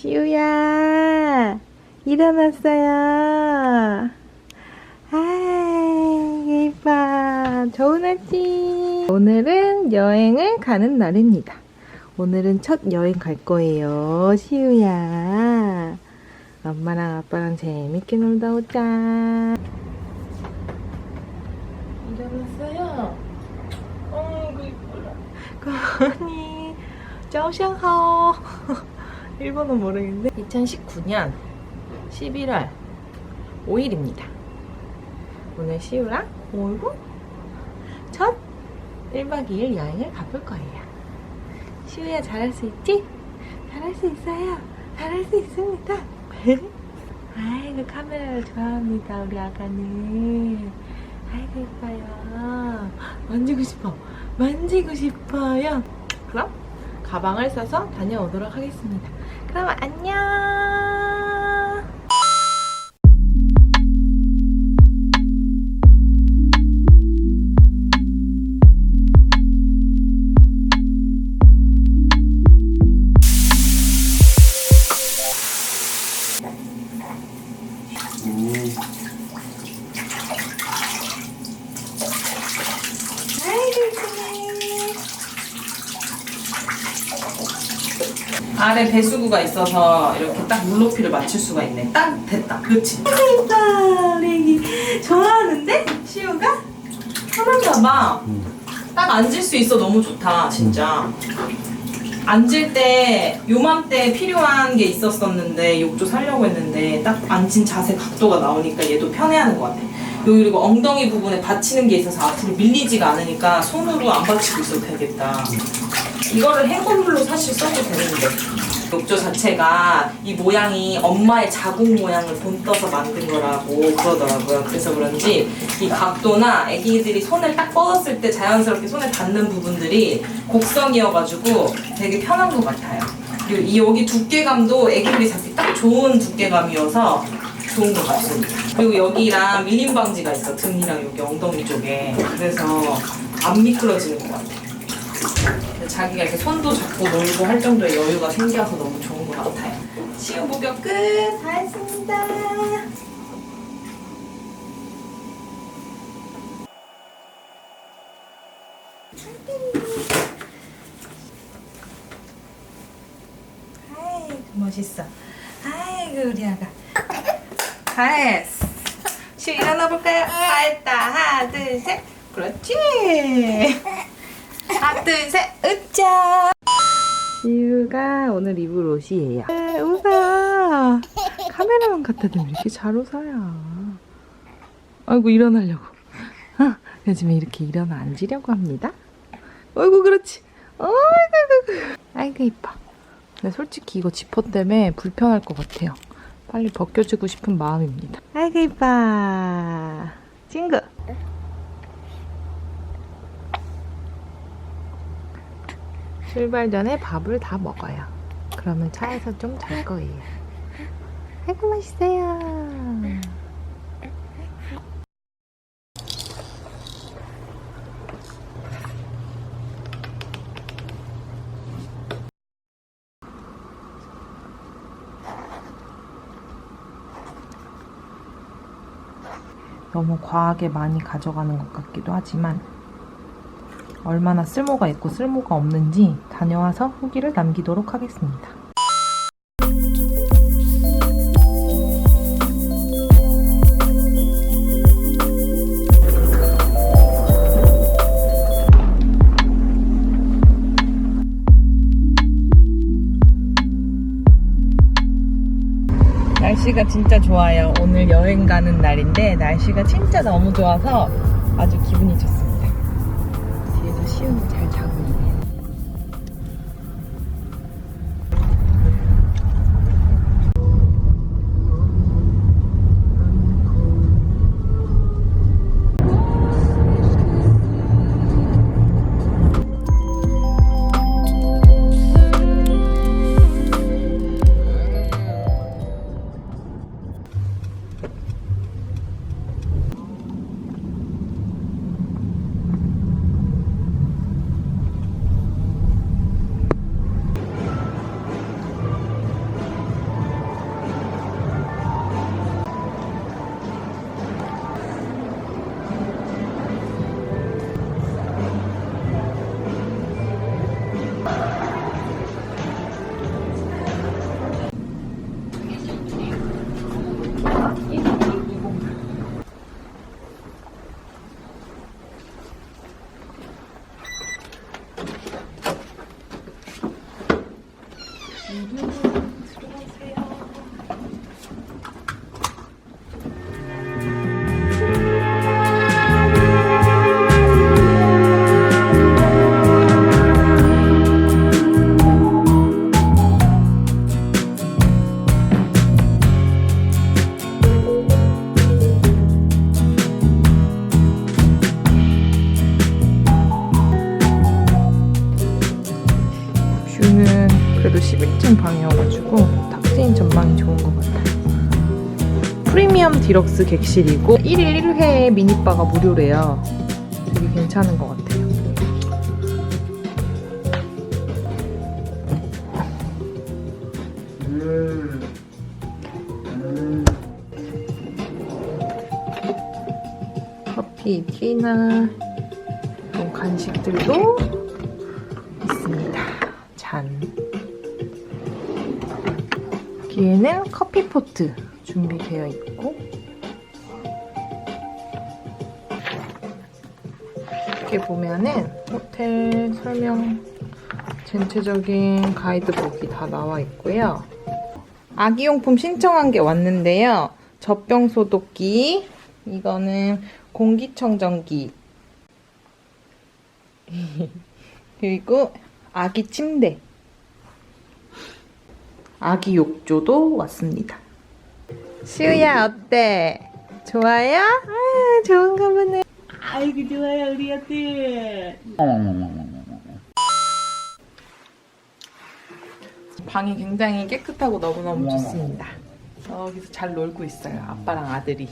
시우야 일어났어요. 아이 예뻐. 좋은 아침. 오늘은 여행을 가는 날입니다. 오늘은 첫 여행 갈 거예요 시우야. 엄마랑 아빠랑 재밌게 놀다 오자. 일어났어요? 어이구 이뻐라. 고니 짜오샹하오. 일본어 모르겠는데 2019년 11월 5일입니다. 오늘 시우랑 오이고 첫 1박 2일 여행을 가볼 거예요. 시우야 잘할 수 있지? 잘할 수 있어요. 잘할 수 있습니다. 아이고 카메라를 좋아합니다 우리 아가는. 아이고 예뻐요. 만지고 싶어. 만지고 싶어요. 그럼 가방을 싸서 다녀오도록 하겠습니다. 그럼 안녕. 예쁘네 아래 배수구가 있어서 이렇게 딱 물높이를 맞출 수가 있네. 딱 됐다. 그렇지. 예쁘다 우리 좋아하는데? 시우가? 편한가 봐. 딱 앉을 수 있어 너무 좋다 진짜. 앉을 때 요맘때 필요한 게 있었었는데 욕조 살려고 했는데 딱 앉은 자세 각도가 나오니까 얘도 편해하는 것 같아. 여기 그리고 엉덩이 부분에 받치는 게 있어서 앞으로 밀리지가 않으니까 손으로 안 받치고 있어도 되겠다. 이거를 행건물로 사실 써도 되는데 욕조 자체가 이 모양이 엄마의 자궁 모양을 본떠서 만든 거라고 그러더라고요. 그래서 그런지 이 각도나 아기들이 손을 딱 뻗었을 때 자연스럽게 손에 닿는 부분들이 곡선이어가지고 되게 편한 것 같아요. 그리고 이 여기 두께감도 아기들이 잡기 딱 좋은 두께감이어서 좋은 것 같습니다. 그리고 여기랑 밀림 방지가 있어 등이랑 여기 엉덩이 쪽에 그래서 안 미끄러지는 것 같아. 자기가 이렇게 손도 잡고 놀고 할 정도의 여유가 생겨서 너무 좋은 것 같아요. 시우 목욕 끝! 다 했습니다. 아이고 멋있어. 아이고 우리 아가. 다 했어. 시우 일어나 볼까요? 다 했다. 하나 둘 셋. 그렇지. 하나 둘 셋 으짜 시우가 오늘 입을 옷이에요. 웃어 카메라만 갖다 대면 이렇게 잘 웃어요. 아이고 일어나려고. 아, 요즘에 이렇게 일어나 앉으려고 합니다. 아이고 그렇지. 아이고 아이고 아이고 이뻐. 근데 솔직히 이거 지퍼 때문에 불편할 것 같아요. 빨리 벗겨주고 싶은 마음입니다. 아이고 이뻐. 친구 출발 전에 밥을 다 먹어요. 그러면 차에서 좀 잘 거예요. 아이고 맛있어요. 너무 과하게 많이 가져가는 것 같기도 하지만 얼마나 쓸모가 있고 쓸모가 없는지 다녀와서 후기를 남기도록 하겠습니다. 날씨가 진짜 좋아요. 오늘 여행 가는 날인데 날씨가 진짜 너무 좋아서 아주 기분이 좋습니다. 3층 방이어가지고 탁 트인 전망이 좋은 것 같아요. 프리미엄 디럭스 객실이고 1일 1회 미니바가 무료래요. 되게 괜찮은 것 같아요. 커피, 티나 이런 간식들도 있습니다. 잔. 여기에는 커피포트 준비되어 있고 이렇게 보면은 호텔 설명 전체적인 가이드북이 다 나와 있고요. 아기용품 신청한 게 왔는데요. 젖병 소독기, 이거는 공기청정기, 그리고 아기 침대, 아기 욕조도 왔습니다. 시우야 어때? 좋아요? 아, 좋은가 보네. 아이고 좋아요 우리 아들. 방이 굉장히 깨끗하고 너무너무 좋습니다. 여기서 잘 놀고 있어요. 아빠랑 아들이.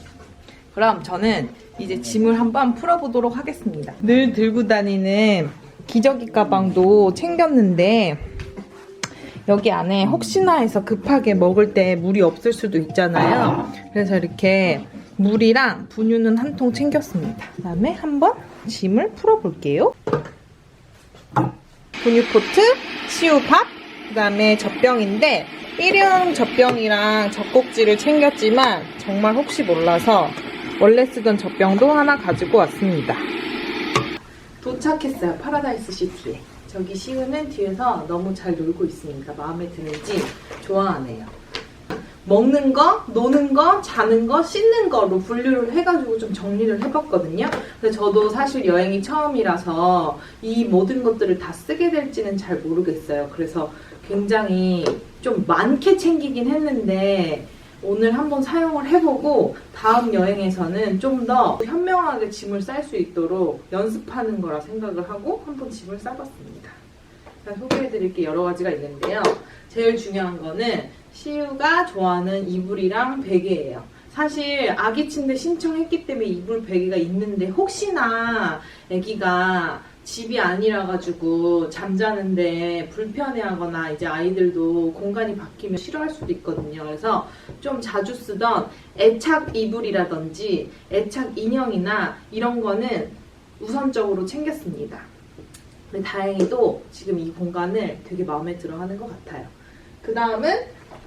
그럼 저는 이제 짐을 한번 풀어보도록 하겠습니다. 늘 들고 다니는 기저귀 가방도 챙겼는데 여기 안에 혹시나 해서 급하게 먹을 때 물이 없을 수도 있잖아요. 그래서 이렇게 물이랑 분유는 한 통 챙겼습니다. 그 다음에 한번 짐을 풀어볼게요. 분유포트, 시우밥, 그 다음에 젖병인데 일회용 젖병이랑 젖꼭지를 챙겼지만 정말 혹시 몰라서 원래 쓰던 젖병도 하나 가지고 왔습니다. 도착했어요. 파라다이스 시티에. 저기 시우는 뒤에서 너무 잘 놀고 있습니다. 마음에 드는지 좋아하네요. 먹는 거, 노는 거, 자는 거, 씻는 거로 분류를 해가지고 좀 정리를 해봤거든요. 근데 저도 사실 여행이 처음이라서 이 모든 것들을 다 쓰게 될지는 잘 모르겠어요. 그래서 굉장히 좀 많게 챙기긴 했는데 오늘 한번 사용을 해보고 다음 여행에서는 좀 더 현명하게 짐을 쌀 수 있도록 연습하는 거라 생각을 하고 한번 짐을 싸봤습니다. 소개해드릴 게 여러 가지가 있는데요. 제일 중요한 거는 시우가 좋아하는 이불이랑 베개예요. 사실 아기 침대 신청했기 때문에 이불 베개가 있는데 혹시나 아기가 집이 아니라 가지고 잠자는데 불편해하거나 이제 아이들도 공간이 바뀌면 싫어할 수도 있거든요. 그래서 좀 자주 쓰던 애착 이불이라든지 애착 인형이나 이런 거는 우선적으로 챙겼습니다. 근데 다행히도 지금 이 공간을 되게 마음에 들어 하는 것 같아요. 그 다음은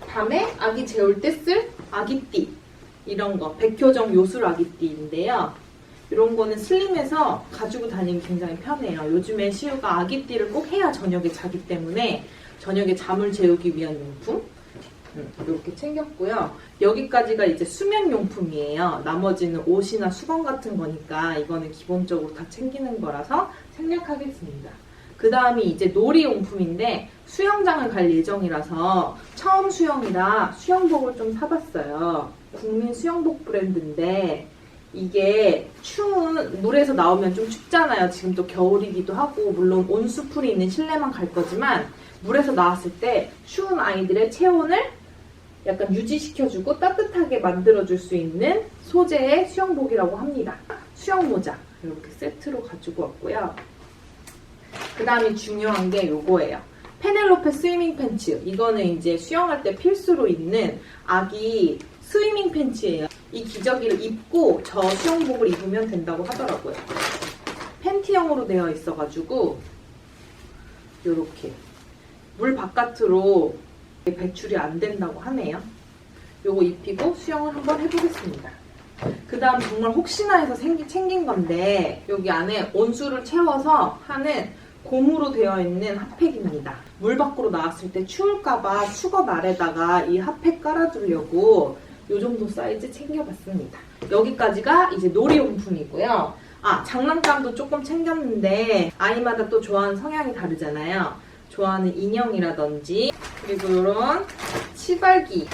밤에 아기 재울 때 쓸 아기띠. 이런 거. 백효정 요술 아기띠인데요. 이런 거는 슬림해서 가지고 다니기 굉장히 편해요. 요즘에 시우가 아기띠를 꼭 해야 저녁에 자기 때문에 저녁에 잠을 재우기 위한 용품. 음, 이렇게 챙겼고요. 여기까지가 이제 수면 용품이에요. 나머지는 옷이나 수건 같은 거니까 이거는 기본적으로 다 챙기는 거라서 생략하겠습니다. 그 다음이 이제 놀이용품인데 수영장을 갈 예정이라서 처음 수영이라 수영복을 좀 사봤어요. 국민 수영복 브랜드인데 이게 추운 물에서 나오면 좀 춥잖아요. 지금 또 겨울이기도 하고 물론 온수풀이 있는 실내만 갈 거지만 물에서 나왔을 때 추운 아이들의 체온을 약간 유지시켜주고 따뜻하게 만들어줄 수 있는 소재의 수영복이라고 합니다. 수영 모자 이렇게 세트로 가지고 왔고요. 그 다음에 중요한 게 요거예요. 페넬로페 스위밍 팬츠. 이거는 이제 수영할 때 필수로 입는 아기 스위밍 팬츠예요. 이 기저귀를 입고 저 수영복을 입으면 된다고 하더라고요. 팬티형으로 되어 있어가지고 요렇게 물 바깥으로 배출이 안 된다고 하네요. 요거 입히고 수영을 한번 해보겠습니다. 그 다음 정말 혹시나 해서 생기, 챙긴 건데 여기 안에 온수를 채워서 하는 고무로 되어 있는 핫팩입니다. 물 밖으로 나왔을 때 추울까봐 수건 아래다가 이 핫팩 깔아두려고 이 정도 사이즈 챙겨봤습니다. 여기까지가 이제 놀이용품이고요. 아, 장난감도 조금 챙겼는데 아이마다 또 좋아하는 성향이 다르잖아요. 좋아하는 인형이라든지 그리고 이런 치발기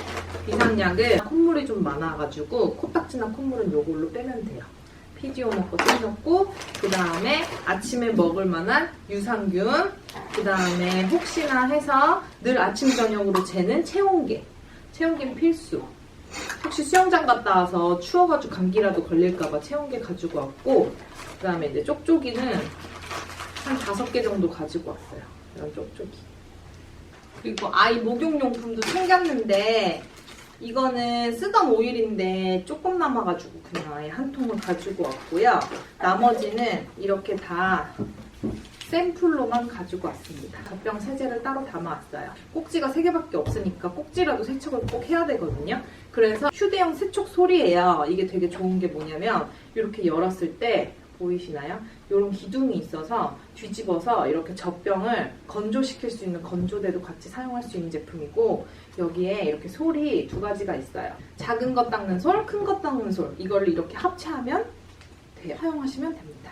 비상약을 콧물이 좀 많아가지고 코딱지나 콧물은 요걸로 빼면 돼요. 피지오 먹고 챙겼고 그 다음에 아침에 먹을 만한 유산균 그 다음에 혹시나 해서 늘 아침 저녁으로 재는 체온계. 체온계는 필수. 혹시 수영장 갔다 와서 추워가지고 감기라도 걸릴까봐 체온계 가지고 왔고, 그 다음에 이제 쪽쪽이는 한 다섯 개 정도 가지고 왔어요. 이런 쪽쪽이. 그리고 아이 목욕용품도 챙겼는데, 이거는 쓰던 오일인데 조금 남아가지고 그냥 아예 한 통을 가지고 왔고요. 나머지는 이렇게 다 샘플로만 가지고 왔습니다. 젖병 세제를 따로 담아왔어요. 꼭지가 3개밖에 없으니까 꼭지라도 세척을 꼭 해야 되거든요. 그래서 휴대용 세척 소리예요. 이게 되게 좋은 게 뭐냐면 이렇게 열었을 때 보이시나요? 이런 기둥이 있어서 뒤집어서 이렇게 젖병을 건조시킬 수 있는 건조대도 같이 사용할 수 있는 제품이고 여기에 이렇게 솔이 두 가지가 있어요. 작은 것 닦는 솔, 큰 것 닦는 솔 이거를 이렇게 합체하면 돼요. 사용하시면 됩니다.